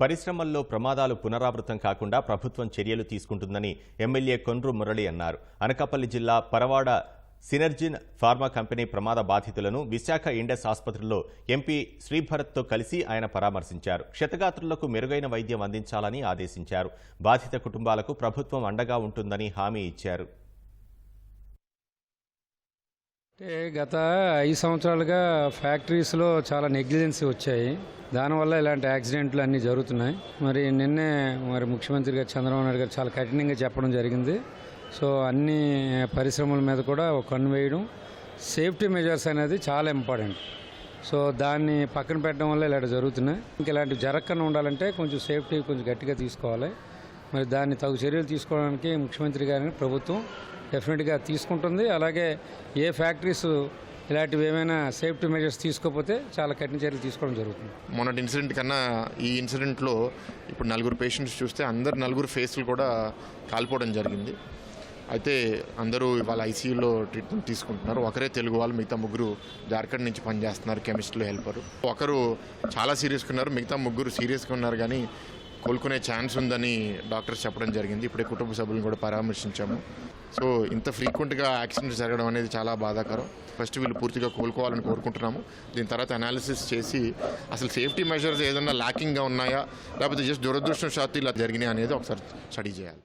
పరిశ్రమల్లో ప్రమాదాలు పునరావృతం కాకుండా ప్రభుత్వం చర్యలు తీసుకుంటుందని ఎమ్మెల్యే కొండ్రు మురళి అన్నారు. అనకాపల్లి జిల్లా పరవాడ సినర్జిన్ ఫార్మా కంపెనీ ప్రమాద బాధితులను విశాఖ ఇండస్ ఆసుపత్రిలో ఎంపీ శ్రీభరత్తో కలిసి ఆయన పరామర్శించారు. క్షతగాత్రులకు మెరుగైన వైద్యం అందించాలని ఆదేశించారు. బాధిత కుటుంబాలకు ప్రభుత్వం అండగా ఉంటుందని హామీ ఇచ్చారు. అంటే గత ఐదు సంవత్సరాలుగా ఫ్యాక్టరీస్లో చాలా నెగ్లిజెన్సీ వచ్చాయి. దానివల్ల ఇలాంటి యాక్సిడెంట్లు అన్నీ జరుగుతున్నాయి. మరి నిన్నే మరి ముఖ్యమంత్రి గారు చంద్రబాబు నాయుడు గారు చాలా కఠినంగా చెప్పడం జరిగింది. సో అన్ని పరిశ్రమల మీద కూడా ఒక కన్ను వేయడం సేఫ్టీ మెజర్స్ అనేది చాలా ఇంపార్టెంట్. సో దాన్ని పక్కన పెట్టడం వల్ల ఇలాంటి జరుగుతున్నాయి. ఇంకా ఇలాంటివి జరగకుండా ఉండాలంటే కొంచెం సేఫ్టీ కొంచెం గట్టిగా తీసుకోవాలి. మరి దాన్ని తగు చర్యలు తీసుకోవడానికి ముఖ్యమంత్రి గారిని ప్రభుత్వం డెఫినెట్గా తీసుకుంటుంది. అలాగే ఏ ఫ్యాక్టరీస్ ఇలాంటివి ఏమైనా సేఫ్టీ మెజర్స్ తీసుకోకపోతే చాలా కఠిన చర్యలు తీసుకోవడం జరుగుతుంది. మొన్నటి ఇన్సిడెంట్ కన్నా ఈ ఇన్సిడెంట్లో ఇప్పుడు నలుగురు పేషెంట్స్ చూస్తే అందరు నలుగురు ఫేస్లు కూడా కాలిపోవడం జరిగింది. అయితే అందరూ వాళ్ళ ఐసీయూలో ట్రీట్మెంట్ తీసుకుంటున్నారు. ఒకరే తెలుగు వాళ్ళు మిగతా ముగ్గురు జార్ఖండ్ నుంచి పనిచేస్తున్నారు కెమిస్ట్రీలో హెల్పరు. ఒకరు చాలా సీరియస్గా ఉన్నారు మిగతా ముగ్గురు సీరియస్గా ఉన్నారు. కానీ కోలుకునే ఛాన్స్ ఉందని డాక్టర్స్ చెప్పడం జరిగింది. ఇప్పుడే కుటుంబ సభ్యులను కూడా పరామర్శించాము. సో ఇంత ఫ్రీక్వెంట్గా యాక్సిడెంట్ జరగడం అనేది చాలా బాధాకరం. ఫస్ట్ వీళ్ళు పూర్తిగా కోలుకోవాలని కోరుకుంటున్నాము. దీని తర్వాత అనాలిసిస్ చేసి అసలు సేఫ్టీ మెజర్స్ ఏదైనా ల్యాకింగ్గా ఉన్నాయా? లేకపోతే జస్ట్ దురదృష్టం శాతం ఇలా జరిగినాయి అనేది ఒకసారి స్టడీ చేయాలి.